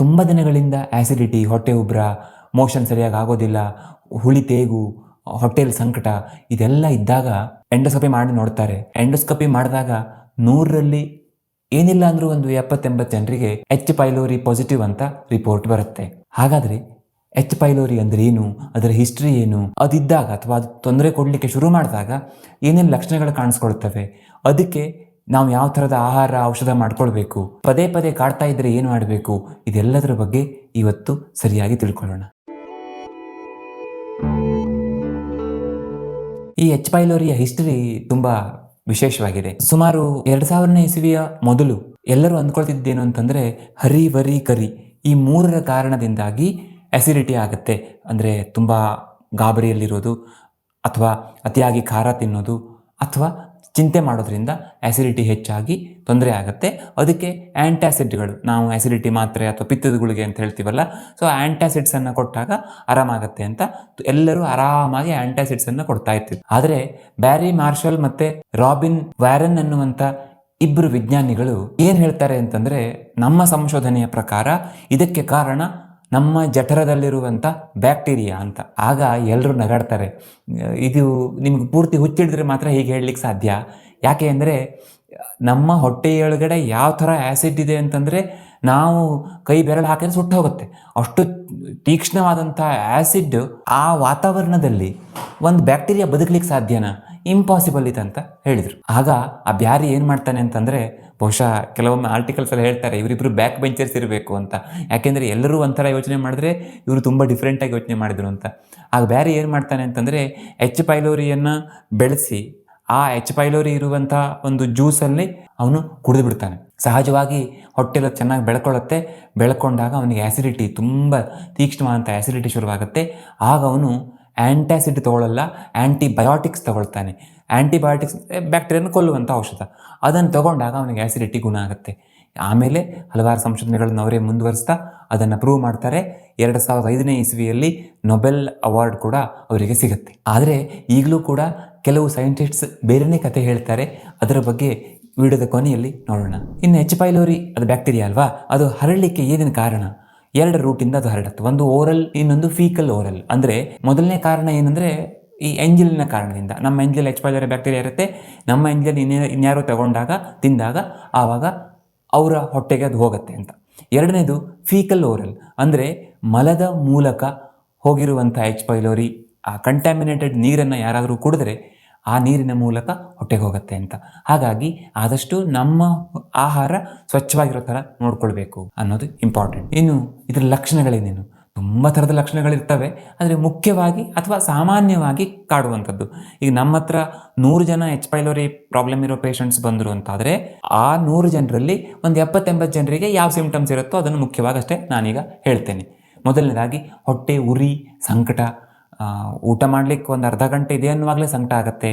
ತುಂಬ ದಿನಗಳಿಂದ ಆ್ಯಸಿಡಿಟಿ ಹೊಟ್ಟೆ ಉಬ್ರ ಮೋಷನ್ ಸರಿಯಾಗಿ ಆಗೋದಿಲ್ಲ, ಹುಳಿ ತೇಗು ಹೊಟ್ಟೆಯಲ್ಲಿ ಸಂಕಟ, ಇದೆಲ್ಲ ಇದ್ದಾಗ ಎಂಡೋಸ್ಕೋಪಿ ಮಾಡಿ ನೋಡ್ತಾರೆ. ಎಂಡೋಸ್ಕೋಪಿ ಮಾಡಿದಾಗ ನೂರರಲ್ಲಿ ಏನಿಲ್ಲ ಅಂದರೂ ಒಂದು ಎಪ್ಪತ್ತೆಂಬತ್ತು ಜನರಿಗೆ ಎಚ್ ಪೈಲೋರಿ ಪಾಸಿಟಿವ್ ಅಂತ ರಿಪೋರ್ಟ್ ಬರುತ್ತೆ. ಹಾಗಾದರೆ ಎಚ್ ಪೈಲೋರಿ ಅಂದರೆ ಏನು? ಅದರ ಹಿಸ್ಟ್ರಿ ಏನು? ಅದಿದ್ದಾಗ ಅಥವಾ ಅದು ತೊಂದರೆ ಕೊಡಲಿಕ್ಕೆ ಶುರು ಮಾಡಿದಾಗ ಏನೇನು ಲಕ್ಷಣಗಳು ಕಾಣಿಸ್ಕೊಳ್ತವೆ? ಅದಕ್ಕೆ ನಾವು ಯಾವ ಥರದ ಆಹಾರ ಔಷಧ ಮಾಡ್ಕೊಳ್ಬೇಕು? ಪದೇ ಪದೇ ಕಾಡ್ತಾ ಇದ್ರೆ ಏನು ಮಾಡಬೇಕು? ಇದೆಲ್ಲದರ ಬಗ್ಗೆ ಇವತ್ತು ಸರಿಯಾಗಿ ತಿಳ್ಕೊಳ್ಳೋಣ. ಈ ಎಚ್ ಪೈಲೋರಿಯ ಹಿಸ್ಟರಿ ತುಂಬಾ ವಿಶೇಷವಾಗಿದೆ. ಸುಮಾರು ಎರಡು ಸಾವಿರನೇ ಇಸವಿಯ ಮೊದಲು ಎಲ್ಲರೂ ಅಂದ್ಕೊಳ್ತಿದ್ದೇನು ಅಂತಂದ್ರೆ ಹರಿ ವರಿ ಕರಿ ಈ ಮೂರರ ಕಾರಣದಿಂದಾಗಿ ಅಸಿಡಿಟಿ ಆಗುತ್ತೆ. ಅಂದರೆ ತುಂಬಾ ಗಾಬರಿಯಲ್ಲಿರೋದು ಅಥವಾ ಅತಿಯಾಗಿ ಖಾರ ತಿನ್ನೋದು ಅಥವಾ ಚಿಂತೆ ಮಾಡೋದ್ರಿಂದ ಆ್ಯಸಿಡಿಟಿ ಹೆಚ್ಚಾಗಿ ತೊಂದರೆ ಆಗುತ್ತೆ. ಅದಕ್ಕೆ ಆ್ಯಂಟ್ಯಾಸಿಡ್ಗಳು ನಾವು ಆ್ಯಸಿಡಿಟಿ ಮಾತ್ರೆ ಅಥವಾ ಪಿತ್ತದ ಗುಳಿಗೆ ಅಂತ ಹೇಳ್ತೀವಲ್ಲ ಸೊ ಆ್ಯಂಟ್ಯಾಸಿಡ್ಸನ್ನು ಕೊಟ್ಟಾಗ ಆರಾಮಾಗತ್ತೆ ಅಂತ ಎಲ್ಲರೂ ಆರಾಮಾಗಿ ಆ್ಯಂಟ್ಯಾಸಿಡ್ಸನ್ನು ಕೊಡ್ತಾ ಇರ್ತಿದ್ರು ಆದರೆ ಬ್ಯಾರಿ ಮಾರ್ಷಲ್ ಮತ್ತು ರಾಬಿನ್ ವ್ಯಾರನ್ ಅನ್ನುವಂಥ ಇಬ್ಬರು ವಿಜ್ಞಾನಿಗಳು ಏನು ಹೇಳ್ತಾರೆ ಅಂತಂದರೆ, ನಮ್ಮ ಸಂಶೋಧನೆಯ ಪ್ರಕಾರ ಇದಕ್ಕೆ ಕಾರಣ ನಮ್ಮ ಜಠರದಲ್ಲಿರುವಂಥ ಬ್ಯಾಕ್ಟೀರಿಯಾ ಅಂತ. ಆಗ ಎಲ್ಲರೂ ನಗಾಡ್ತಾರೆ. ಇದು ನಿಮ್ಗೆ ಪೂರ್ತಿ ಹುಚ್ಚಿಡಿದ್ರೆ ಮಾತ್ರ ಹೀಗೆ ಹೇಳಲಿಕ್ಕೆ ಸಾಧ್ಯ. ಯಾಕೆ ಅಂದರೆ, ನಮ್ಮ ಹೊಟ್ಟೆಯೊಳಗಡೆ ಯಾವ ಥರ ಆ್ಯಸಿಡ್ ಇದೆ ಅಂತಂದರೆ, ನಾವು ಕೈ ಬೆರಳು ಹಾಕಿದ್ರೆ ಸುಟ್ಟು ಹೋಗುತ್ತೆ. ಅಷ್ಟು ತೀಕ್ಷ್ಣವಾದಂಥ ಆ್ಯಸಿಡ್ ಆ ವಾತಾವರಣದಲ್ಲಿ ಒಂದು ಬ್ಯಾಕ್ಟೀರಿಯಾ ಬದುಕಲಿಕ್ಕೆ ಸಾಧ್ಯನಾ? ಇಂಪಾಸಿಬಲ್ ಇದೆ ಅಂತ ಹೇಳಿದರು. ಆಗ ಆ ಬ್ಯಾರಿ ಏನು ಮಾಡ್ತಾನೆ ಅಂತಂದರೆ ಬಹುಶಃ ಕೆಲವೊಮ್ಮೆ ಆರ್ಟಿಕಲ್ಸ್ ಎಲ್ಲ ಹೇಳ್ತಾರೆ ಇವರಿಬ್ಬರು ಬ್ಯಾಕ್ ಬೆಂಚರ್ಸ್ ಇರಬೇಕು ಅಂತ. ಯಾಕೆಂದರೆ ಎಲ್ಲರೂ ಒಂಥರ ಯೋಚನೆ ಮಾಡಿದ್ರೆ ಇವರು ತುಂಬ ಡಿಫ್ರೆಂಟಾಗಿ ಯೋಚನೆ ಮಾಡಿದರು ಅಂತ. ಆಗ ಬ್ಯಾರಿ ಏನು ಮಾಡ್ತಾನೆ ಅಂತಂದರೆ ಎಚ್ ಪೈಲೋರಿಯನ್ನು ಬೆಳೆಸಿ, ಆ ಎಚ್ ಪೈಲೋರಿ ಇರುವಂಥ ಒಂದು ಜ್ಯೂಸಲ್ಲಿ ಅವನು ಕುಡಿದು ಬಿಡ್ತಾನೆ. ಸಹಜವಾಗಿ ಹೊಟ್ಟೆಲ್ಲ ಚೆನ್ನಾಗಿ ಬೆಳ್ಕೊಳ್ಳುತ್ತೆ. ಬೆಳ್ಕೊಂಡಾಗ ಅವನಿಗೆ ಆ್ಯಸಿಡಿಟಿ ತುಂಬ ತೀಕ್ಷ್ಣವಾದಂಥ ಆ್ಯಸಿಡಿಟಿ ಶುರುವಾಗುತ್ತೆ. ಆಗ ಅವನು ಆ್ಯಂಟಾಸಿಡ್ ತೊಗೊಳ್ಳಲ್ಲ ಆ್ಯಂಟಿಬಯೋಟಿಕ್ಸ್ ತೊಗೊಳ್ತಾನೆ. ಆ್ಯಂಟಿಬಯೋಟಿಕ್ಸ್ ಬ್ಯಾಕ್ಟೀರಿಯನ್ನು ಕೊಲ್ಲುವಂಥ ಔಷಧ. ಅದನ್ನು ತಗೊಂಡಾಗ ಅವನಿಗೆ ಆ್ಯಸಿಡಿಟಿ ಗುಣ ಆಗುತ್ತೆ. ಆಮೇಲೆ ಹಲವಾರು ಸಂಶೋಧನೆಗಳನ್ನು ಅವರೇ ಮುಂದುವರಿಸ್ತಾ ಅದನ್ನು ಪ್ರೂವ್ ಮಾಡ್ತಾರೆ. ಎರಡು ಸಾವಿರದ ಐದನೇ ಇಸ್ವಿಯಲ್ಲಿ ನೊಬೆಲ್ ಅವಾರ್ಡ್ ಕೂಡ ಅವರಿಗೆ ಸಿಗುತ್ತೆ. ಆದರೆ ಈಗಲೂ ಕೂಡ ಕೆಲವು ಸೈಂಟಿಸ್ಟ್ಸ್ ಬೇರೆಯೇ ಕತೆ ಹೇಳ್ತಾರೆ. ಅದರ ಬಗ್ಗೆ ವಿಡಿಯೋದ ಕೊನೆಯಲ್ಲಿ ನೋಡೋಣ. ಇನ್ನು ಎಚ್ ಪೈಲೋರಿ ಅದು ಬ್ಯಾಕ್ಟೀರಿಯಾ ಅಲ್ವಾ? ಅದು ಹರಡಲಿಕ್ಕೆ ಏನೇನು ಕಾರಣ? ಎರಡು ರೂಟಿಂದ ಅದು ಹರಡುತ್ತೆ. ಒಂದು ಓರಲ್ ಇನ್ನೊಂದು ಫೀಕಲ್ ಓರಲ್ ಅಂದರೆ ಮೊದಲನೇ ಕಾರಣ ಏನಂದರೆ ಈ ಎಂಜಲಿನ ಕಾರಣದಿಂದ. ನಮ್ಮ ಎಂಜಲ್ ಎಚ್ ಪೈಲೋರಿ ಬ್ಯಾಕ್ಟೀರಿಯಾ ಇರುತ್ತೆ. ನಮ್ಮ ಎಂಜಲ್ ಇನ್ನೇ ಇನ್ಯಾರೋ ತಗೊಂಡಾಗ, ತಿಂದಾಗ, ಆವಾಗ ಅವರ ಹೊಟ್ಟೆಗೆ ಅದು ಹೋಗುತ್ತೆ ಅಂತ. ಎರಡನೇದು ಫೀಕಲ್ ಓರಲ್ ಅಂದರೆ ಮಲದ ಮೂಲಕ ಹೋಗಿರುವಂಥ ಎಚ್ ಪೈಲೋರಿ ಆ ಕಂಟ್ಯಾಮಿನೇಟೆಡ್ ನೀರನ್ನು ಯಾರಾದರೂ ಕುಡಿದ್ರೆ ಆ ನೀರಿನ ಮೂಲಕ ಹೊಟ್ಟೆಗೆ ಹೋಗುತ್ತೆ ಅಂತ. ಹಾಗಾಗಿ ಆದಷ್ಟು ನಮ್ಮ ಆಹಾರ ಸ್ವಚ್ಛವಾಗಿರೋ ಥರ ನೋಡ್ಕೊಳ್ಬೇಕು ಅನ್ನೋದು ಇಂಪಾರ್ಟೆಂಟ್ ಇನ್ನು ಇದರ ಲಕ್ಷಣಗಳೇನೇನು? ತುಂಬ ಥರದ ಲಕ್ಷಣಗಳಿರ್ತವೆ. ಆದರೆ ಮುಖ್ಯವಾಗಿ ಅಥವಾ ಸಾಮಾನ್ಯವಾಗಿ ಕಾಡುವಂಥದ್ದು. ಈಗ ನಮ್ಮ ಹತ್ರ ನೂರು ಜನ ಎಚ್ ಪೈಲೋರಿ ಪ್ರಾಬ್ಲಮ್ ಇರೋ ಪೇಷಂಟ್ಸ್ ಬಂದರು ಅಂತಾದರೆ ಆ ನೂರು ಜನರಲ್ಲಿ ಒಂದು ಎಪ್ಪತ್ತೆಂಬತ್ತು ಜನರಿಗೆ ಯಾವ ಸಿಂಪ್ಟಮ್ಸ್ ಇರುತ್ತೋ ಅದನ್ನು ಮುಖ್ಯವಾಗಿ ಅಷ್ಟೇ ನಾನೀಗ ಹೇಳ್ತೇನೆ. ಮೊದಲನೇದಾಗಿ ಹೊಟ್ಟೆ ಉರಿ, ಸಂಕಟ ಊಟ ಮಾಡಲಿಕ್ಕೆ ಒಂದು ಅರ್ಧ ಗಂಟೆ ಇದೆ ಅನ್ನುವಾಗಲೇ ಸಂಕಟ ಆಗುತ್ತೆ.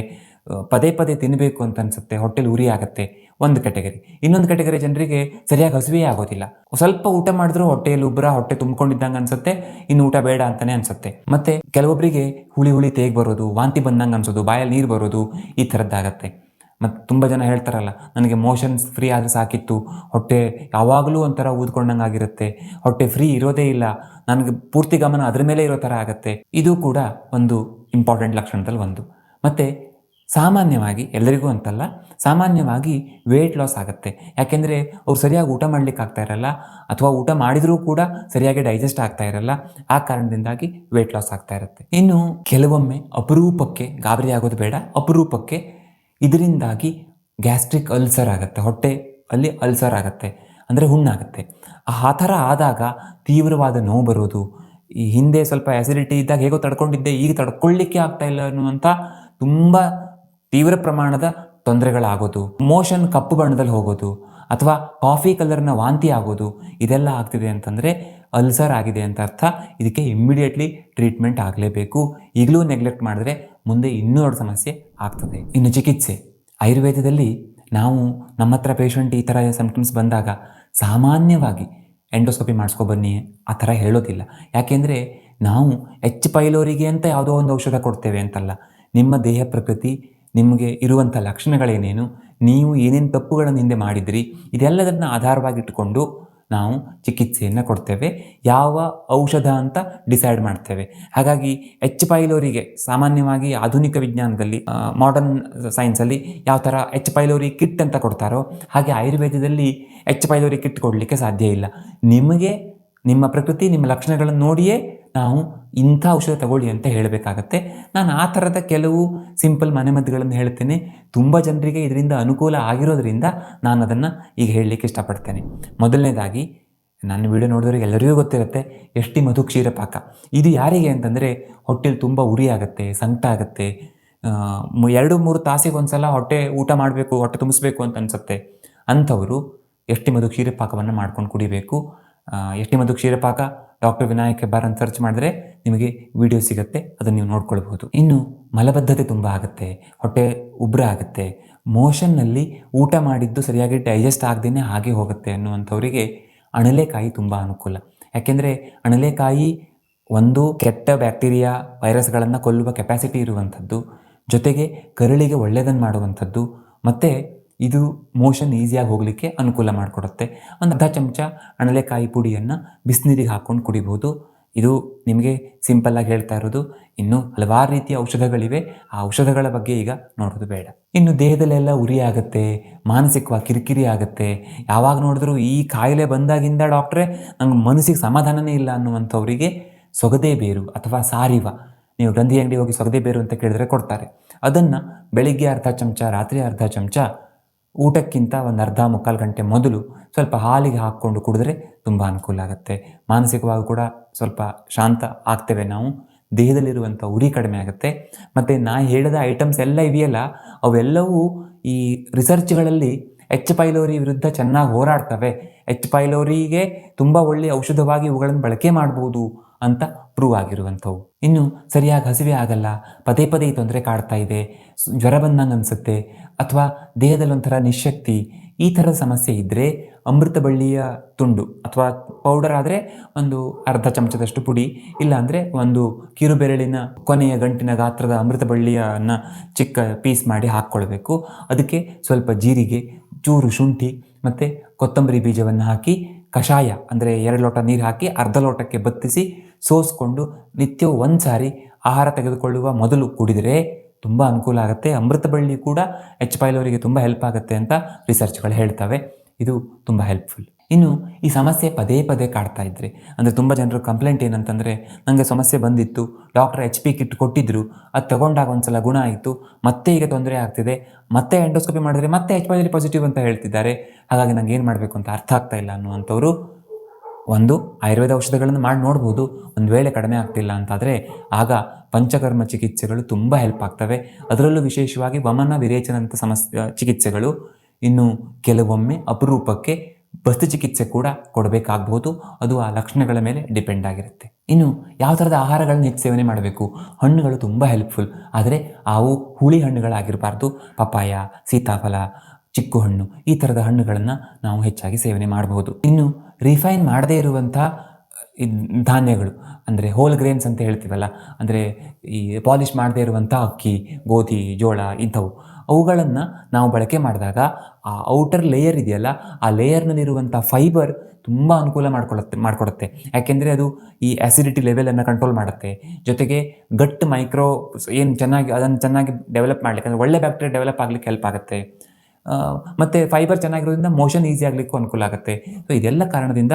ಪದೇ ಪದೇ ತಿನ್ನಬೇಕು ಅಂತ ಅನ್ಸುತ್ತೆ, ಹೊಟ್ಟೆಲಿ ಉರಿ ಆಗುತ್ತೆ, ಒಂದು ಕೆಟಗರಿ ಇನ್ನೊಂದು ಕೆಟಗರಿ ಜನರಿಗೆ ಸರಿಯಾಗಿ ಹಸಿವೆ ಆಗೋದಿಲ್ಲ. ಸ್ವಲ್ಪ ಊಟ ಮಾಡಿದ್ರು ಹೊಟ್ಟೆಯಲ್ಲಿ ಉಬ್ಬರ ಹೊಟ್ಟೆ ತುಂಬಿಕೊಂಡಿದ್ದಂಗೆ ಅನ್ಸುತ್ತೆ, ಇನ್ನು ಊಟ ಬೇಡ ಅಂತಾನೆ ಅನ್ಸುತ್ತೆ. ಮತ್ತೆ ಕೆಲವೊಬ್ಬರಿಗೆ ಹುಳಿ ಹುಳಿ ತೇಗ್ ಬರೋದು, ವಾಂತಿ ಬಂದಂಗೆ ಅನ್ಸೋದು, ಬಾಯಲ್ಲಿ ನೀರು ಬರೋದು ಈ ಥರದ್ದಾಗತ್ತೆ. ಮತ್ತು ತುಂಬ ಜನ ಹೇಳ್ತಾರಲ್ಲ, ನನಗೆ ಮೋಷನ್ಸ್ ಫ್ರೀ ಆದರೆ ಸಾಕಿತ್ತು, ಹೊಟ್ಟೆ ಯಾವಾಗಲೂ ಒಂಥರ ಊದ್ಕೊಂಡಂಗೆ ಆಗಿರುತ್ತೆ, ಹೊಟ್ಟೆ ಫ್ರೀ ಇರೋದೇ ಇಲ್ಲ, ನನಗೆ ಪೂರ್ತಿ ಗಮನ ಅದರ ಮೇಲೆ ಇರೋ ಥರ ಆಗುತ್ತೆ. ಇದು ಕೂಡ ಒಂದು ಇಂಪಾರ್ಟೆಂಟ್ ಲಕ್ಷಣದಲ್ಲಿ ಒಂದು. ಮತ್ತು ಸಾಮಾನ್ಯವಾಗಿ ಎಲ್ಲರಿಗೂ ಅಂತಲ್ಲ, ಸಾಮಾನ್ಯವಾಗಿ ವೆಯ್ಟ್ ಲಾಸ್ ಆಗುತ್ತೆ. ಯಾಕೆಂದರೆ ಅವ್ರು ಸರಿಯಾಗಿ ಊಟ ಮಾಡ್ಲಿಕ್ಕೆ ಆಗ್ತಾ ಇರಲ್ಲ, ಅಥವಾ ಊಟ ಮಾಡಿದರೂ ಕೂಡ ಸರಿಯಾಗಿ ಡೈಜೆಸ್ಟ್ ಆಗ್ತಾ ಇರಲ್ಲ, ಆ ಕಾರಣದಿಂದಾಗಿ ವೆಯ್ಟ್ ಲಾಸ್ ಆಗ್ತಾ ಇರುತ್ತೆ. ಇನ್ನು ಕೆಲವೊಮ್ಮೆ ಅಪರೂಪಕ್ಕೆ ಗಾಬರಿ ಆಗೋದು ಬೇಡ, ಅಪರೂಪಕ್ಕೆ ಇದರಿಂದಾಗಿ ಗ್ಯಾಸ್ಟ್ರಿಕ್ ಅಲ್ಸರ್ ಆಗುತ್ತೆ, ಹೊಟ್ಟೆ ಅಲ್ಲಿ ಅಲ್ಸರ್ ಆಗುತ್ತೆ, ಅಂದರೆ ಹುಣ್ಣಾಗುತ್ತೆ. ಆ ಥರ ಆದಾಗ ತೀವ್ರವಾದ ನೋವು ಬರೋದು, ಈ ಹಿಂದೆ ಸ್ವಲ್ಪ ಆ್ಯಸಿಡಿಟಿ ಇದ್ದಾಗ ಹೇಗೋ ತಡ್ಕೊಂಡಿದ್ದೆ, ಈಗ ತಡ್ಕೊಳ್ಳಿಕ್ಕೆ ಆಗ್ತಾ ಇಲ್ಲ ಅನ್ನುವಂಥ ತುಂಬ ತೀವ್ರ ಪ್ರಮಾಣದ ತೊಂದರೆಗಳಾಗೋದು. ಮೋಷನ್ ಕಪ್ಪು ಬಣ್ಣದಲ್ಲಿ ಹೋಗೋದು, ಅಥವಾ ಕಾಫಿ ಕಲರ್ನ ವಾಂತಿ ಆಗೋದು, ಇದೆಲ್ಲ ಆಗ್ತಿದೆ ಅಂತಂದರೆ ಅಲ್ಸರ್ ಆಗಿದೆ ಅಂತ ಅರ್ಥ. ಇದಕ್ಕೆ ಇಮ್ಮಿಡಿಯೇಟ್ಲಿ ಟ್ರೀಟ್ಮೆಂಟ್ ಆಗಲೇಬೇಕು. ಈಗಲೂ ನೆಗ್ಲೆಕ್ಟ್ ಮಾಡಿದ್ರೆ ಮುಂದೆ ಇನ್ನೂ ದೊಡ್ಡ ಸಮಸ್ಯೆ ಆಗ್ತದೆ. ಇನ್ನು ಚಿಕಿತ್ಸೆ. ಆಯುರ್ವೇದದಲ್ಲಿ ನಾವು ನಮ್ಮ ಹತ್ರ ಪೇಷಂಟ್ ಈ ಥರ ಸಿಂಪ್ಟಮ್ಸ್ ಬಂದಾಗ ಸಾಮಾನ್ಯವಾಗಿ ಎಂಡೋಸ್ಕೋಪಿ ಮಾಡಿಸ್ಕೊ ಬನ್ನಿ, ಆ ಥರ ಹೇಳೋದಿಲ್ಲ. ಯಾಕೆಂದರೆ ನಾವು ಎಚ್ ಪೈಲೋರಿಗೆ ಅಂತ ಯಾವುದೋ ಒಂದು ಔಷಧ ಕೊಡ್ತೇವೆ ಅಂತಲ್ಲ. ನಿಮ್ಮ ದೇಹ ಪ್ರಕೃತಿ ನಿಮಗೆ ಇರುವಂಥ ಲಕ್ಷಣಗಳೇನೇನು? ನೀವು ಏನೇನು ತಪ್ಪುಗಳನ್ನು ಹಿಂದೆ ಮಾಡಿದ್ರಿ? ಇದೆಲ್ಲದನ್ನು ಆಧಾರವಾಗಿಟ್ಟುಕೊಂಡು ನಾವು ಚಿಕಿತ್ಸೆಯನ್ನು ಕೊಡ್ತೇವೆ, ಯಾವ ಔಷಧ ಅಂತ ಡಿಸೈಡ್ ಮಾಡ್ತೇವೆ. ಹಾಗಾಗಿ ಎಚ್ ಪೈಲೋರಿಗೆ ಸಾಮಾನ್ಯವಾಗಿ ಆಧುನಿಕ ವಿಜ್ಞಾನದಲ್ಲಿ ಮಾಡರ್ನ್ ಸೈನ್ಸಲ್ಲಿ ಯಾವ ಥರ ಎಚ್ ಪೈಲೋರಿ ಕಿಟ್ ಅಂತ ಕೊಡ್ತಾರೋ ಹಾಗೆ ಆಯುರ್ವೇದದಲ್ಲಿ ಎಚ್ ಪೈಲೋರಿ ಕಿಟ್ ಕೊಡಲಿಕ್ಕೆ ಸಾಧ್ಯ ಇಲ್ಲ. ನಿಮಗೆ, ನಿಮ್ಮ ಪ್ರಕೃತಿ, ನಿಮ್ಮ ಲಕ್ಷಣಗಳನ್ನು ನೋಡಿಯೇ ನಾವು ಇಂಥ ಔಷಧ ತಗೊಳ್ಳಿ ಅಂತ ಹೇಳಬೇಕಾಗತ್ತೆ. ನಾನು ಆ ಥರದ ಕೆಲವು ಸಿಂಪಲ್ ಮನೆಮದ್ದುಗಳನ್ನು ಹೇಳ್ತೇನೆ. ತುಂಬ ಜನರಿಗೆ ಇದರಿಂದ ಅನುಕೂಲ ಆಗಿರೋದ್ರಿಂದ ನಾನು ಅದನ್ನು ಈಗ ಹೇಳಲಿಕ್ಕೆ ಇಷ್ಟಪಡ್ತೇನೆ. ಮೊದಲನೇದಾಗಿ, ನನ್ನ ವಿಡಿಯೋ ನೋಡಿದವರಿಗೆ ಎಲ್ಲರಿಗೂ ಗೊತ್ತಿರುತ್ತೆ, ಎಷ್ಟಿ ಮಧು ಕ್ಷೀರಪಾಕ. ಇದು ಯಾರಿಗೆ ಅಂತಂದರೆ ಹೊಟ್ಟೆಲಿ ತುಂಬ ಉರಿ ಆಗುತ್ತೆ, ಸಂಕಟ ಆಗುತ್ತೆ. ಎರಡು ಮೂರು ತಾಸಿಗೆ ಒಂದ್ಸಲ ಹೊಟ್ಟೆ ಊಟ ಮಾಡಬೇಕು, ಹೊಟ್ಟೆ ತುಂಬಿಸ್ಬೇಕು ಅಂತ ಅನಿಸುತ್ತೆ. ಅಂಥವರು ಎಷ್ಟಿ ಮಧು ಕ್ಷೀರಪಾಕವನ್ನು ಮಾಡ್ಕೊಂಡು ಕುಡಿಬೇಕು. ಎಷ್ಟಿ ಮಧು ಕ್ಷೀರಪಾಕ, ಡಾಕ್ಟರ್ ವಿನಾಯಕ್ ಹೆಬ್ಬಾರ್ ಅಂತ ಸರ್ಚ್ ಮಾಡಿದ್ರೆ ನಿಮಗೆ ವಿಡಿಯೋ ಸಿಗುತ್ತೆ, ಅದನ್ನು ನೀವು ನೋಡ್ಕೊಳ್ಬಹುದು. ಇನ್ನು ಮಲಬದ್ಧತೆ ತುಂಬ ಆಗುತ್ತೆ, ಹೊಟ್ಟೆ ಉಬ್ರ ಆಗುತ್ತೆ ಮೋಷನ್ನಲ್ಲಿ ಊಟ ಮಾಡಿದ್ದು ಸರಿಯಾಗಿ ಡೈಜೆಸ್ಟ್ ಆಗದೇ ಹಾಗೆ ಹೋಗುತ್ತೆ ಅನ್ನುವಂಥವರಿಗೆ ಅಣಲೆಕಾಯಿ ತುಂಬ ಅನುಕೂಲ. ಯಾಕೆಂದರೆ ಅಣಲೆಕಾಯಿ ಒಂದು ಕೆಟ್ಟ ಬ್ಯಾಕ್ಟೀರಿಯಾ ವೈರಸ್ಗಳನ್ನು ಕೊಲ್ಲುವ ಕೆಪಾಸಿಟಿ ಇರುವಂಥದ್ದು, ಜೊತೆಗೆ ಕರುಳಿಗೆ ಒಳ್ಳೆಯದನ್ನು ಮಾಡುವಂಥದ್ದು, ಮತ್ತು ಇದು ಮೋಷನ್ ಈಸಿಯಾಗಿ ಹೋಗಲಿಕ್ಕೆ ಅನುಕೂಲ ಮಾಡಿಕೊಡುತ್ತೆ. ಒಂದು ಅರ್ಧ ಚಮಚ ಅಣಲೆಕಾಯಿ ಪುಡಿಯನ್ನು ಬಿಸಿನೀರಿಗೆ ಹಾಕ್ಕೊಂಡು ಕುಡಿಬೋದು. ಇದು ನಿಮಗೆ ಸಿಂಪಲ್ಲಾಗಿ ಹೇಳ್ತಾ ಇರೋದು. ಇನ್ನು ಹಲವಾರು ರೀತಿಯ ಔಷಧಗಳಿವೆ. ಆ ಔಷಧಗಳ ಬಗ್ಗೆ ಈಗ ನೋಡೋದು ಬೇಡ. ಇನ್ನು ದೇಹದಲ್ಲೆಲ್ಲ ಉರಿ ಆಗುತ್ತೆ, ಮಾನಸಿಕವಾಗಿ ಕಿರಿಕಿರಿ ಆಗುತ್ತೆ. ಯಾವಾಗ ನೋಡಿದ್ರೂ ಈ ಕಾಯಿಲೆ ಬಂದಾಗಿಂದ ಡಾಕ್ಟ್ರೆ ನಂಗೆ ಮನಸ್ಸಿಗೆ ಸಮಾಧಾನನೇ ಇಲ್ಲ ಅನ್ನುವಂಥವರಿಗೆ ಸೊಗದೆ ಬೇರು ಅಥವಾ ಸಾರಿವ. ನೀವು ಗಂಧಿ ಅಂಗಡಿ ಹೋಗಿ ಸೊಗದೆ ಬೇರು ಅಂತ ಕೇಳಿದ್ರೆ ಕೊಡ್ತಾರೆ. ಅದನ್ನು ಬೆಳಿಗ್ಗೆ ಅರ್ಧ ಚಮಚ, ರಾತ್ರಿ ಅರ್ಧ ಚಮಚ ಊಟಕ್ಕಿಂತ ಒಂದು ಅರ್ಧ ಮುಕ್ಕಾಲು ಗಂಟೆ ಮೊದಲು ಸ್ವಲ್ಪ ಹಾಲಿಗೆ ಹಾಕ್ಕೊಂಡು ಕುಡಿದ್ರೆ ತುಂಬ ಅನುಕೂಲ ಆಗುತ್ತೆ. ಮಾನಸಿಕವಾಗಿ ಕೂಡ ಸ್ವಲ್ಪ ಶಾಂತ ಆಗ್ತೇವೆ ನಾವು. ದೇಹದಲ್ಲಿರುವಂಥ ಉರಿ ಕಡಿಮೆ ಆಗುತ್ತೆ. ಮತ್ತು ನಾ ಹೇಳಿದ ಐಟಮ್ಸ್ ಎಲ್ಲ ಇದೆಯಲ್ಲ ಅವೆಲ್ಲವೂ ಈ ರಿಸರ್ಚ್ಗಳಲ್ಲಿ ಎಚ್ ಪೈಲೋರಿ ವಿರುದ್ಧ ಚೆನ್ನಾಗಿ ಹೋರಾಡ್ತವೆ. ಎಚ್ ಪೈಲೋರಿಗೆ ತುಂಬ ಒಳ್ಳೆಯ ಔಷಧವಾಗಿ ಇವುಗಳನ್ನು ಬಳಕೆ ಮಾಡ್ಬೋದು ಅಂತ ಪ್ರೂವ್ ಆಗಿರುವಂಥವು. ಇನ್ನು ಸರಿಯಾಗಿ ಹಸಿವೆ ಆಗಲ್ಲ, ಪದೇ ಪದೇ ತೊಂದರೆ ಕಾಡ್ತಾ ಇದೆ ಜ್ವರ ಬಂದಂಗೆ ಅನಿಸುತ್ತೆ, ಅಥವಾ ದೇಹದಲ್ಲಿ ಒಂಥರ ನಿಶಕ್ತಿ ಈ ಥರದ ಸಮಸ್ಯೆ ಇದ್ದರೆ ಅಮೃತ ಬಳ್ಳಿಯ ತುಂಡು ಅಥವಾ ಪೌಡರ್ ಆದರೆ ಒಂದು ಅರ್ಧ ಚಮಚದಷ್ಟು ಪುಡಿ, ಇಲ್ಲಾಂದರೆ ಒಂದು ಕಿರುಬೆರಳಿನ ಕೊನೆಯ ಗಂಟಿನ ಗಾತ್ರದ ಅಮೃತ ಬಳ್ಳಿಯನ್ನು ಚಿಕ್ಕ ಪೀಸ್ ಮಾಡಿ ಹಾಕ್ಕೊಳ್ಬೇಕು. ಅದಕ್ಕೆ ಸ್ವಲ್ಪ ಜೀರಿಗೆ, ಚೂರು ಶುಂಠಿ ಮತ್ತು ಕೊತ್ತಂಬರಿ ಬೀಜವನ್ನು ಹಾಕಿ ಕಷಾಯ, ಅಂದರೆ ಎರಡು ಲೋಟ ನೀರು ಹಾಕಿ ಅರ್ಧ ಲೋಟಕ್ಕೆ ಬತ್ತಿಸಿ ಸೋಸ್ಕೊಂಡು ನಿತ್ಯವೂ ಒಂದು ಸಾರಿ ಆಹಾರ ತೆಗೆದುಕೊಳ್ಳುವ ಮೊದಲು ಕುಡಿದರೆ ತುಂಬ ಅನುಕೂಲ ಆಗುತ್ತೆ. ಅಮೃತ ಬಳ್ಳಿ ಕೂಡ ಎಚ್ ಪೈಲವರಿಗೆ ತುಂಬ ಹೆಲ್ಪ್ ಆಗುತ್ತೆ ಅಂತ ರಿಸರ್ಚ್ಗಳು ಹೇಳ್ತವೆ. ಇದು ತುಂಬ ಹೆಲ್ಪ್ಫುಲ್ ಇನ್ನು ಈ ಸಮಸ್ಯೆ ಪದೇ ಪದೇ ಕಾಡ್ತಾ ಇದ್ರೆ, ಅಂದರೆ ತುಂಬ ಜನರು ಕಂಪ್ಲೇಂಟ್ ಏನಂತಂದರೆ ನನಗೆ ಸಮಸ್ಯೆ ಬಂದಿತ್ತು ಡಾಕ್ಟರ್ ಎಚ್ ಪಿ ಕಿಟ್ ಕೊಟ್ಟಿದ್ದರು ಅದು ತಗೊಂಡಾಗ ಒಂದ್ಸಲ ಗುಣ ಆಯಿತು, ಮತ್ತೆ ಈಗ ತೊಂದರೆ ಆಗ್ತಿದೆ, ಮತ್ತೆ ಎಂಡೋಸ್ಕೋಪಿ ಮಾಡಿದ್ರೆ ಮತ್ತೆ ಎಚ್ ಪೈಲರಿ ಪಾಸಿಟಿವ್ ಅಂತ ಹೇಳ್ತಿದ್ದಾರೆ, ಹಾಗಾಗಿ ನಂಗೆ ಏನು ಮಾಡಬೇಕು ಅಂತ ಅರ್ಥ ಆಗ್ತಾ ಇಲ್ಲ ಅನ್ನುವಂಥವ್ರು ಒಂದು ಆಯುರ್ವೇದ ಔಷಧಗಳನ್ನು ಮಾಡಿ ನೋಡ್ಬೋದು, ಒಂದು ವೇಳೆ ಕಡಿಮೆ ಆಗ್ತಿಲ್ಲ ಅಂತಾದರೆ, ಆಗ ಪಂಚಕರ್ಮ ಚಿಕಿತ್ಸೆಗಳು ತುಂಬ ಹೆಲ್ಪ್ ಆಗ್ತವೆ. ಅದರಲ್ಲೂ ವಿಶೇಷವಾಗಿ ವಮನ ವಿರೇಚನಂಥ ಸಮಸ್ಯೆ, ಚಿಕಿತ್ಸೆಗಳು, ಇನ್ನು ಕೆಲವೊಮ್ಮೆ ಅಪರೂಪಕ್ಕೆ ಬಸ್ತು ಚಿಕಿತ್ಸೆ ಕೂಡ ಕೊಡಬೇಕಾಗ್ಬೋದು. ಅದು ಆ ಲಕ್ಷಣಗಳ ಮೇಲೆ ಡಿಪೆಂಡ್ ಆಗಿರುತ್ತೆ. ಇನ್ನು ಯಾವ ಥರದ ಆಹಾರಗಳನ್ನು ಹೆಚ್ಚು ಸೇವನೆ ಮಾಡಬೇಕು? ಹಣ್ಣುಗಳು ತುಂಬ ಹೆಲ್ಪ್ಫುಲ್ ಆದರೆ ಅವು ಹುಳಿ ಹಣ್ಣುಗಳಾಗಿರಬಾರ್ದು. ಪಪ್ಪಾಯ, ಸೀತಾಫಲ, ಚಿಕ್ಕು ಹಣ್ಣು ಈ ಥರದ ಹಣ್ಣುಗಳನ್ನು ನಾವು ಹೆಚ್ಚಾಗಿ ಸೇವನೆ ಮಾಡಬಹುದು ಇನ್ನು ರಿಫೈನ್ ಮಾಡದೇ ಇರುವಂಥ ಧಾನ್ಯಗಳು ಅಂದರೆ ಹೋಲ್ ಗ್ರೇನ್ಸ್ ಅಂತ ಹೇಳ್ತೀವಲ್ಲ, ಅಂದರೆ ಈ ಪಾಲಿಷ್ ಮಾಡದೇ ಇರುವಂಥ ಅಕ್ಕಿ, ಗೋಧಿ, ಜೋಳ ಇಂಥವು. ಅವುಗಳನ್ನು ನಾವು ಬಳಕೆ ಮಾಡಿದಾಗ ಆ ಔಟರ್ ಲೇಯರ್ ಇದೆಯಲ್ಲ, ಆ ಲೇಯರ್ನಲ್ಲಿರುವಂಥ ಫೈಬರ್ ತುಂಬ ಅನುಕೂಲ ಮಾಡ್ಕೊಳ್ಳುತ್ತೆ ಮಾಡಿಕೊಡುತ್ತೆ. ಯಾಕೆಂದರೆ ಅದು ಈ ಆ್ಯಸಿಡಿಟಿ ಲೆವೆಲನ್ನು ಕಂಟ್ರೋಲ್ ಮಾಡುತ್ತೆ. ಜೊತೆಗೆ ಗಟ್ ಮೈಕ್ರೋ ಏನು ಚೆನ್ನಾಗಿ, ಅದನ್ನು ಚೆನ್ನಾಗಿ ಡೆವಲಪ್ ಮಾಡಲಿಕ್ಕೆ, ಅಂದರೆ ಒಳ್ಳೆ ಬ್ಯಾಕ್ಟೀರಿಯಾ ಡೆವಲಪ್ ಆಗಲಿಕ್ಕೆ ಹೆಲ್ಪ್ ಆಗುತ್ತೆ. ಮತ್ತು ಫೈಬರ್ ಚೆನ್ನಾಗಿರೋದ್ರಿಂದ ಮೋಷನ್ ಈಸಿ ಆಗಲಿಕ್ಕೂ ಅನುಕೂಲ ಆಗುತ್ತೆ. ಸೊ ಇದೆಲ್ಲ ಕಾರಣದಿಂದ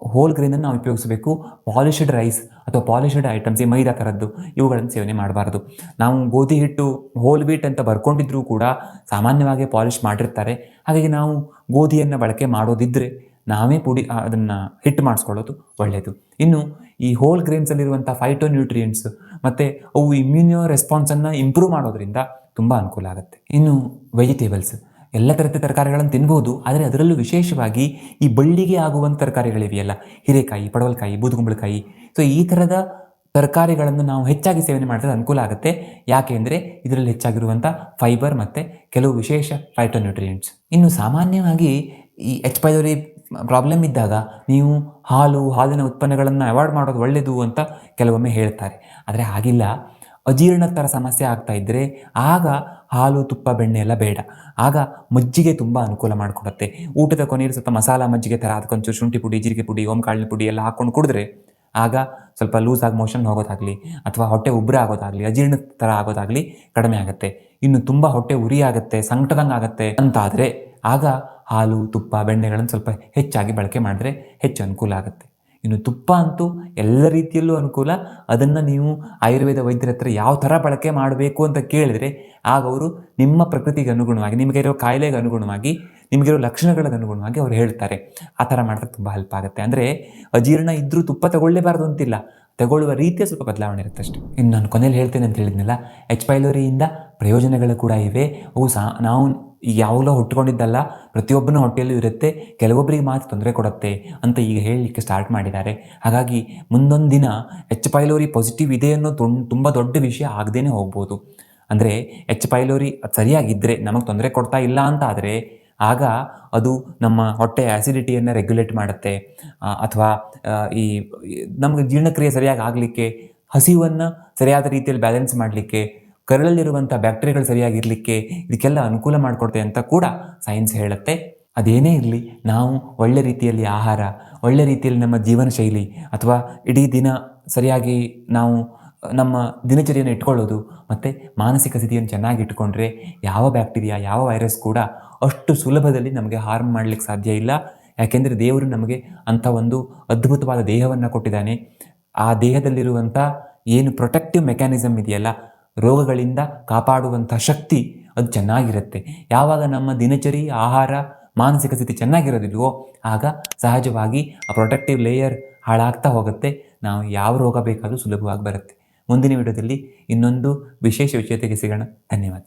ಹೋಲ್ ಗ್ರೇನನ್ನು ನಾವು ಉಪಯೋಗಿಸಬೇಕು. ಪಾಲಿಶಡ್ ರೈಸ್ ಅಥವಾ ಪಾಲಿಶಡ್ ಐಟಮ್ಸ್ ಈ ಮೈದಾ ಥರದ್ದು ಇವುಗಳನ್ನು ಸೇವನೆ ಮಾಡಬಾರ್ದು. ನಾವು ಗೋಧಿ ಹಿಟ್ಟು ಹೋಲ್ ವೀಟ್ ಅಂತ ಬರ್ಕೊಂಡಿದ್ರೂ ಕೂಡ ಸಾಮಾನ್ಯವಾಗಿ ಪಾಲಿಶ್ ಮಾಡಿರ್ತಾರೆ. ಹಾಗಾಗಿ ನಾವು ಗೋಧಿಯನ್ನು ಬಳಕೆ ಮಾಡೋದಿದ್ದರೆ ನಾವೇ ಪುಡಿ, ಅದನ್ನು ಹಿಟ್ಟು ಮಾಡಿಸ್ಕೊಳ್ಳೋದು ಒಳ್ಳೆಯದು. ಇನ್ನು ಈ ಹೋಲ್ ಗ್ರೇನ್ಸಲ್ಲಿರುವಂಥ ಫೈಟೋ ನ್ಯೂಟ್ರಿಯೆಂಟ್ಸ್ ಮತ್ತು ಅವು ಇಮ್ಯೂನಿಯೋ ರೆಸ್ಪಾನ್ಸನ್ನು ಇಂಪ್ರೂವ್ ಮಾಡೋದ್ರಿಂದ ತುಂಬ ಅನುಕೂಲ ಆಗುತ್ತೆ. ಇನ್ನು ವೆಜಿಟೇಬಲ್ಸ್ ಎಲ್ಲ ಥರದ ತರಕಾರಿಗಳನ್ನು ತಿನ್ಬೋದು, ಆದರೆ ಅದರಲ್ಲೂ ವಿಶೇಷವಾಗಿ ಈ ಬಳ್ಳಿಗೆ ಆಗುವಂಥ ತರಕಾರಿಗಳಿವೆಯಲ್ಲ. ಹೀರೆಕಾಯಿ, ಪಡವಲಕಾಯಿ, ಬೂದುಗುಂಬಳಕಾಯಿ. ಸೊ ಈ ಥರದ ತರಕಾರಿಗಳನ್ನು ನಾವು ಹೆಚ್ಚಾಗಿ ಸೇವನೆ ಮಾಡಿದ್ರೆ ಅನುಕೂಲ ಆಗುತ್ತೆ. ಯಾಕೆ ಅಂದರೆ ಇದರಲ್ಲಿ ಹೆಚ್ಚಾಗಿರುವಂಥ ಫೈಬರ್ ಮತ್ತು ಕೆಲವು ವಿಶೇಷ ಫೈಟೋನ್ಯೂಟ್ರಿಯೆಂಟ್ಸ್ ಇನ್ನು ಸಾಮಾನ್ಯವಾಗಿ ಈ ಎಚ್ ಪೈಲೋರಿ ಪ್ರಾಬ್ಲಮ್ ಇದ್ದಾಗ ನೀವು ಹಾಲು, ಹಾಲಿನ ಉತ್ಪನ್ನಗಳನ್ನು ಅವಾಯ್ಡ್ ಮಾಡೋದು ಒಳ್ಳೆಯದು ಅಂತ ಕೆಲವೊಮ್ಮೆ ಹೇಳ್ತಾರೆ. ಆದರೆ ಹಾಗಿಲ್ಲ. ಅಜೀರ್ಣದ ಥರ ಸಮಸ್ಯೆ ಆಗ್ತಾ ಇದ್ದರೆ ಆಗ ಹಾಲು, ತುಪ್ಪ, ಬೆಣ್ಣೆ ಎಲ್ಲ ಬೇಡ. ಆಗ ಮಜ್ಜಿಗೆ ತುಂಬ ಅನುಕೂಲ ಮಾಡಿಕೊಡುತ್ತೆ. ಊಟದ ಕೊನೆಯಲ್ಲಿ ಸ್ವಲ್ಪ ಮಸಾಲ ಮಜ್ಜಿಗೆ ಥರ ಅದಕ್ಕೊಂಚು ಶುಂಠಿ ಪುಡಿ, ಜೀರಿಗೆ ಪುಡಿ ಓಂಕಾಳಿನ ಪುಡಿ ಎಲ್ಲ ಹಾಕ್ಕೊಂಡು ಕುಡಿದ್ರೆ ಆಗ ಸ್ವಲ್ಪ ಲೂಸ್ ಆಗಿ ಮೋಷನ್ ಹೋಗೋದಾಗಲಿ ಅಥವಾ ಹೊಟ್ಟೆ ಉಬ್ಬರ ಆಗೋದಾಗಲಿ ಅಜೀರ್ಣ ಥರ ಆಗೋದಾಗಲಿ ಕಡಿಮೆ ಆಗುತ್ತೆ. ಇನ್ನು ತುಂಬ ಹೊಟ್ಟೆ ಉರಿ ಆಗುತ್ತೆ, ಸಂಕಟದಂಗೆ ಆಗುತ್ತೆ ಅಂತಾದರೆ ಆಗ ಹಾಲು, ತುಪ್ಪ, ಬೆಣ್ಣೆಗಳನ್ನು ಸ್ವಲ್ಪ ಹೆಚ್ಚಾಗಿ ಬಳಕೆ ಮಾಡಿದ್ರೆ ಹೆಚ್ಚು ಅನುಕೂಲ ಆಗುತ್ತೆ. ಇನ್ನು ತುಪ್ಪ ಅಂತೂ ಎಲ್ಲ ರೀತಿಯಲ್ಲೂ ಅನುಕೂಲ. ಅದನ್ನು ನೀವು ಆಯುರ್ವೇದ ವೈದ್ಯರ ಹತ್ರ ಯಾವ ಥರ ಬಳಕೆ ಮಾಡಬೇಕು ಅಂತ ಕೇಳಿದರೆ ಆಗ ಅವರು ನಿಮ್ಮ ಪ್ರಕೃತಿಗೆ ಅನುಗುಣವಾಗಿ, ನಿಮಗೆ ಇರೋ ಕಾಯಿಲೆಗೆ ಅನುಗುಣವಾಗಿ ನಿಮಗಿರೋ ಲಕ್ಷಣಗಳಿಗೆ ಅನುಗುಣವಾಗಿ ಅವ್ರು ಹೇಳ್ತಾರೆ. ಆ ಥರ ಮಾಡಿದ್ರೆ ತುಂಬ ಹೆಲ್ಪ್ ಆಗುತ್ತೆ. ಅಂದರೆ ಅಜೀರ್ಣ ಇದ್ದರೂ ತುಪ್ಪ ತಗೊಳ್ಳೇಬಾರ್ದು ಅಂತಿಲ್ಲ. ತಗೊಳ್ಳುವ ರೀತಿಯ ಸ್ವಲ್ಪ ಬದಲಾವಣೆ ಇರುತ್ತೆ ಅಷ್ಟೇ. ಇನ್ನು ನಾನು ಕೊನೆಯಲ್ಲಿ ಹೇಳ್ತೇನೆ ಅಂತ ಹೇಳಿದ್ನಲ್ಲ ಎಚ್ ಪೈಲೋರಿಯಿಂದ ಪ್ರಯೋಜನಗಳು ಕೂಡ ಇವೆ. ಅವು ಸಾ, ನಾವು ಯಾವಾಗಲೂ ಹುಟ್ಕೊಂಡಿದ್ದಲ್ಲ ಪ್ರತಿಯೊಬ್ಬನ ಹೊಟ್ಟೆಯಲ್ಲೂ ಇರುತ್ತೆ, ಕೆಲವೊಬ್ಬರಿಗೆ ಮಾತ್ರ ತೊಂದರೆ ಕೊಡುತ್ತೆ ಅಂತ ಈಗ ಹೇಳಲಿಕ್ಕೆ ಸ್ಟಾರ್ಟ್ ಮಾಡಿದ್ದಾರೆ. ಹಾಗಾಗಿ ಮುಂದೊಂದು ದಿನ ಎಚ್ ಪೈಲೋರಿ ಪಾಸಿಟಿವ್ ಇದೆ ಅನ್ನೋ ತುಂಬ ದೊಡ್ಡ ವಿಷಯ ಆಗದೇ ಹೋಗ್ಬೋದು. ಅಂದರೆ ಎಚ್ ಪೈಲೋರಿ ಸರಿಯಾಗಿದ್ದರೆ ನಮಗೆ ತೊಂದರೆ ಕೊಡ್ತಾ ಇಲ್ಲ ಅಂತ ಆದರೆ ಆಗ ಅದು ನಮ್ಮ ಹೊಟ್ಟೆ ಆ್ಯಸಿಡಿಟಿಯನ್ನು ರೆಗ್ಯುಲೇಟ್ ಮಾಡುತ್ತೆ. ಅಥವಾ ಈ ನಮಗೆ ಜೀರ್ಣಕ್ರಿಯೆ ಸರಿಯಾಗಿ ಆಗಲಿಕ್ಕೆ, ಹಸಿವನ್ನು ಸರಿಯಾದ ರೀತಿಯಲ್ಲಿ ಬ್ಯಾಲೆನ್ಸ್ ಮಾಡಲಿಕ್ಕೆ ಕರಳಲ್ಲಿರುವಂಥ ಬ್ಯಾಕ್ಟೀರಿಯಾಗಳು ಸರಿಯಾಗಿರಲಿಕ್ಕೆ ಇದಕ್ಕೆಲ್ಲ ಅನುಕೂಲ ಮಾಡಿಕೊಡ್ತೆ ಅಂತ ಕೂಡ ಸೈನ್ಸ್ ಹೇಳುತ್ತೆ. ಅದೇನೇ ಇರಲಿ, ನಾವು ಒಳ್ಳೆ ರೀತಿಯಲ್ಲಿ ಆಹಾರ, ಒಳ್ಳೆ ರೀತಿಯಲ್ಲಿ ನಮ್ಮ ಜೀವನ ಶೈಲಿ, ಅಥವಾ ಇಡೀ ದಿನ ಸರಿಯಾಗಿ ನಾವು, ನಮ್ಮ ದಿನಚರಿಯನ್ನು ಇಟ್ಕೊಳ್ಳೋದು, ಮತ್ತು ಮಾನಸಿಕ ಸ್ಥಿತಿಯನ್ನು ಚೆನ್ನಾಗಿ ಇಟ್ಕೊಂಡ್ರೆ, ಯಾವ ಬ್ಯಾಕ್ಟೀರಿಯಾ ಯಾವ ವೈರಸ್ ಕೂಡ ಅಷ್ಟು ಸುಲಭದಲ್ಲಿ ನಮಗೆ ಹಾರ್ಮ್ ಮಾಡಲಿಕ್ಕೆ ಸಾಧ್ಯ ಇಲ್ಲ. ಯಾಕೆಂದರೆ ದೇವರು ನಮಗೆ ಅಂಥ ಒಂದು ಅದ್ಭುತವಾದ ದೇಹವನ್ನು ಕೊಟ್ಟಿದ್ದಾನೆ. ಆ ದೇಹದಲ್ಲಿರುವಂಥ ಏನು ಪ್ರೊಟೆಕ್ಟಿವ್ ಮೆಕ್ಯಾನಿಸಮ್ ಇದೆಯಲ್ಲ, ರೋಗಗಳಿಂದ ಕಾಪಾಡುವಂಥ ಶಕ್ತಿ ಅದು ಚೆನ್ನಾಗಿರುತ್ತೆ. ಯಾವಾಗ ನಮ್ಮ ದಿನಚರಿ ಆಹಾರ, ಮಾನಸಿಕ ಸ್ಥಿತಿ ಚೆನ್ನಾಗಿರೋದಿಲ್ವೋ ಆಗ ಸಹಜವಾಗಿ ಆ ಪ್ರೊಟೆಕ್ಟಿವ್ ಲೇಯರ್ ಹಾಳಾಗ್ತಾ ಹೋಗುತ್ತೆ. ನಾವು ಯಾವ ರೋಗ ಬೇಕಾದರೂ ಸುಲಭವಾಗಿ ಬರುತ್ತೆ. ಮುಂದಿನ ವಿಡಿಯೋದಲ್ಲಿ ಇನ್ನೊಂದು ವಿಶೇಷ ವಿಷಯತೆಗೆ ಸಿಗೋಣ. ಧನ್ಯವಾದ.